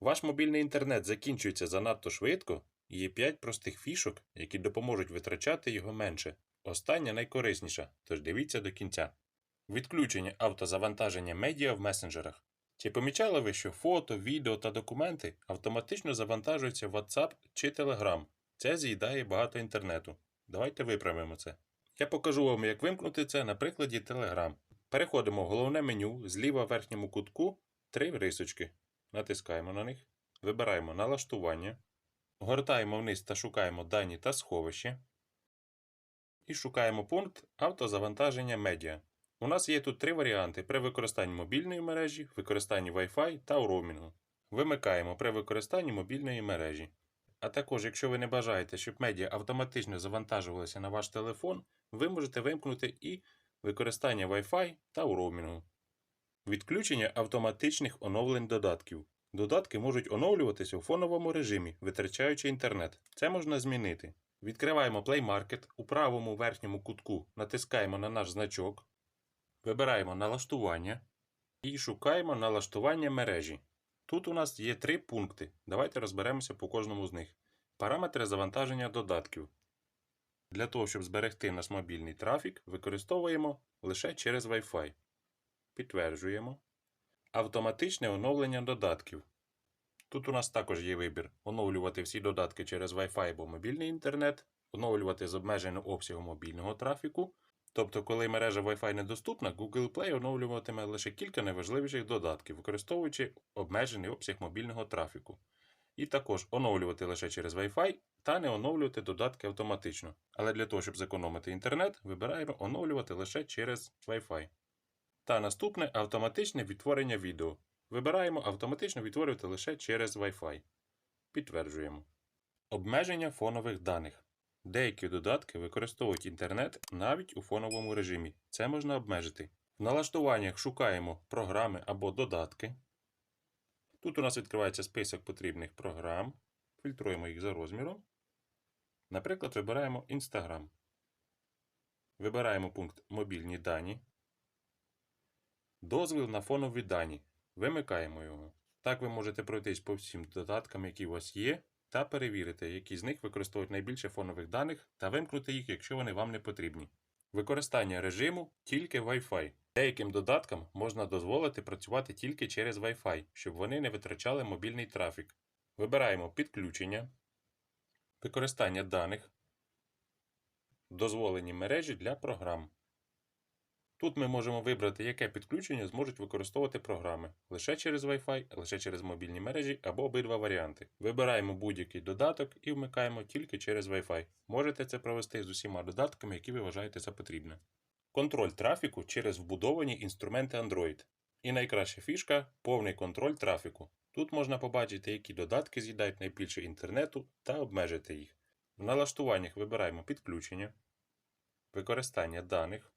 Ваш мобільний інтернет закінчується занадто швидко, і є 5 простих фішок, які допоможуть витрачати його менше. Остання найкорисніша, тож дивіться до кінця. Відключення автозавантаження медіа в месенджерах. Чи помічали ви, що фото, відео та документи автоматично завантажуються в WhatsApp чи Telegram? Це з'їдає багато інтернету. Давайте виправимо це. Я покажу вам, як вимкнути це на прикладі Telegram. Переходимо в головне меню, зліва в верхньому кутку три рисочки. Натискаємо на них, вибираємо налаштування, гортаємо вниз та шукаємо дані та сховище. І шукаємо пункт автозавантаження медіа. У нас є тут три варіанти при використанні мобільної мережі, використанні Wi-Fi та у роумінгу. Вимикаємо при використанні мобільної мережі. А також, якщо ви не бажаєте, щоб медіа автоматично завантажувалися на ваш телефон, ви можете вимкнути і використання Wi-Fi та у роумінгу. Відключення автоматичних оновлень додатків. Додатки можуть оновлюватися у фоновому режимі, витрачаючи інтернет. Це можна змінити. Відкриваємо Play Market, у правому верхньому кутку натискаємо на наш значок, вибираємо налаштування і шукаємо налаштування мережі. Тут у нас є три пункти. Давайте розберемося по кожному з них. Параметри завантаження додатків. Для того, щоб зберегти наш мобільний трафік, використовуємо лише через Wi-Fi. Підтверджуємо. Автоматичне оновлення додатків. Тут у нас також є вибір: оновлювати всі додатки через Wi-Fi або мобільний інтернет, оновлювати з обмеженим обсягом мобільного трафіку. Тобто, коли мережа Wi-Fi недоступна, Google Play оновлюватиме лише кілька найважливіших додатків, використовуючи обмежений обсяг мобільного трафіку. І також оновлювати лише через Wi-Fi та не оновлювати додатки автоматично. Але для того, щоб зекономити інтернет, вибираємо оновлювати лише через Wi-Fi. Та наступне автоматичне відтворення відео. Вибираємо автоматично відтворювати лише через Wi-Fi. Підтверджуємо. Обмеження фонових даних. Деякі додатки використовують інтернет навіть у фоновому режимі. Це можна обмежити. В налаштуваннях шукаємо програми або додатки. Тут у нас відкривається список потрібних програм. Фільтруємо їх за розміром. Наприклад, вибираємо Instagram. Вибираємо пункт Мобільні дані. Дозвіл на фонові дані. Вимикаємо його. Так ви можете пройтись по всім додаткам, які у вас є, та перевірити, які з них використовують найбільше фонових даних, та вимкнути їх, якщо вони вам не потрібні. Використання режиму тільки Wi-Fi. Деяким додаткам можна дозволити працювати тільки через Wi-Fi, щоб вони не витрачали мобільний трафік. Вибираємо підключення, використання даних, дозволені мережі для програм. Тут ми можемо вибрати, яке підключення зможуть використовувати програми лише через Wi-Fi, лише через мобільні мережі або обидва варіанти. Вибираємо будь-який додаток і вмикаємо тільки через Wi-Fi. Можете це провести з усіма додатками, які ви вважаєте за потрібне. Контроль трафіку через вбудовані інструменти Android. І найкраща фішка повний контроль трафіку. Тут можна побачити, які додатки з'їдають найбільше інтернету та обмежити їх. В налаштуваннях вибираємо підключення, використання даних.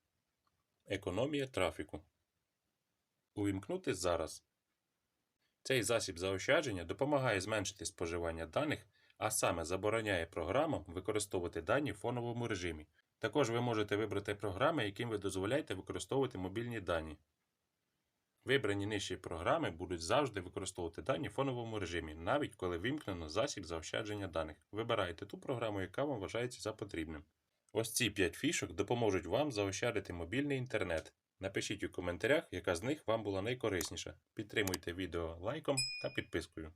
Економія трафіку. Увімкнути зараз. Цей засіб заощадження допомагає зменшити споживання даних, а саме забороняє програмам використовувати дані в фоновому режимі. Також ви можете вибрати програми, яким ви дозволяєте використовувати мобільні дані. Вибрані нижчі програми будуть завжди використовувати дані в фоновому режимі, навіть коли вимкнено засіб заощадження даних. Вибирайте ту програму, яка вам вважається за потрібним. Ось ці 5 фішок допоможуть вам заощадити мобільний інтернет. Напишіть у коментарях, яка з них вам була найкорисніша. Підтримуйте відео лайком та підпискою.